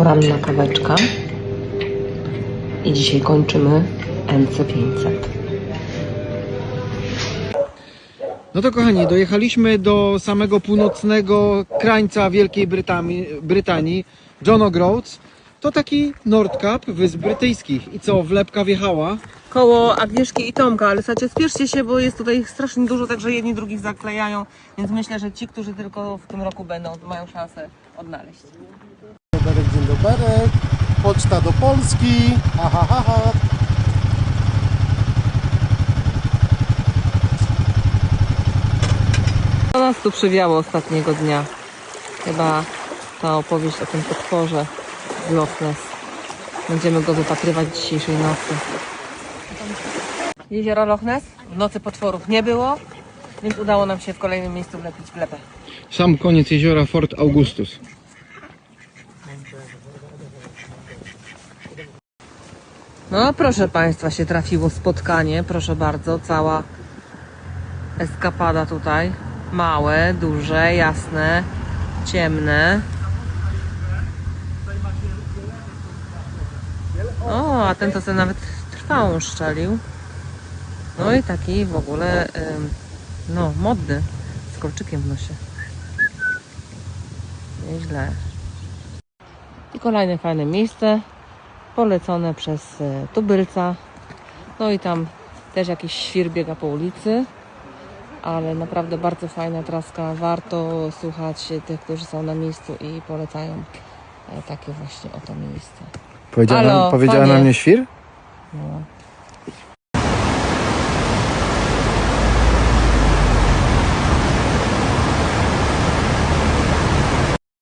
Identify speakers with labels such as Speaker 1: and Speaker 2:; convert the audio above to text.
Speaker 1: poranna kaweczka. I dzisiaj kończymy NC500.
Speaker 2: No to kochani, dojechaliśmy do samego północnego krańca Wielkiej Brytanii, Brytanii John O'Groats. To taki Nordkap Wysp Brytyjskich. I co, wlepka wjechała?
Speaker 3: koło Agnieszki i Tomka, ale słuchajcie, spieszcie się, bo jest tutaj ich strasznie dużo, także jedni drugich zaklejają, więc myślę, że ci, którzy tylko w tym roku będą, mają szansę odnaleźć.
Speaker 4: Dzień doberek. Poczta do Polski. Ha, ha, ha, ha.
Speaker 3: Co nas tu przywiało ostatniego dnia? Chyba ta opowieść o tym potworze z Loch Ness. Będziemy go wypatrywać dzisiejszej nocy. Jezioro Loch Ness? W nocy potworów nie było, więc udało nam się w kolejnym miejscu wlepić wlepę.
Speaker 2: Sam koniec jeziora Fort Augustus.
Speaker 3: No proszę Państwa, się trafiło spotkanie, proszę bardzo, cała eskapada tutaj. Małe, duże, jasne, ciemne. O, a ten to sobie nawet trwałą szczelił. No i taki w ogóle, no, modny, z kolczykiem w nosie. Nieźle. Kolejne fajne miejsce polecone przez e, tubylca. No i tam też jakiś świr biega po ulicy, ale naprawdę bardzo fajna traska. Warto słuchać tych, którzy są na miejscu i polecają e, takie właśnie oto miejsce.
Speaker 2: Powiedziała,
Speaker 3: Halo,
Speaker 2: nam, powiedziała
Speaker 3: panie.
Speaker 2: na mnie świr?
Speaker 3: No.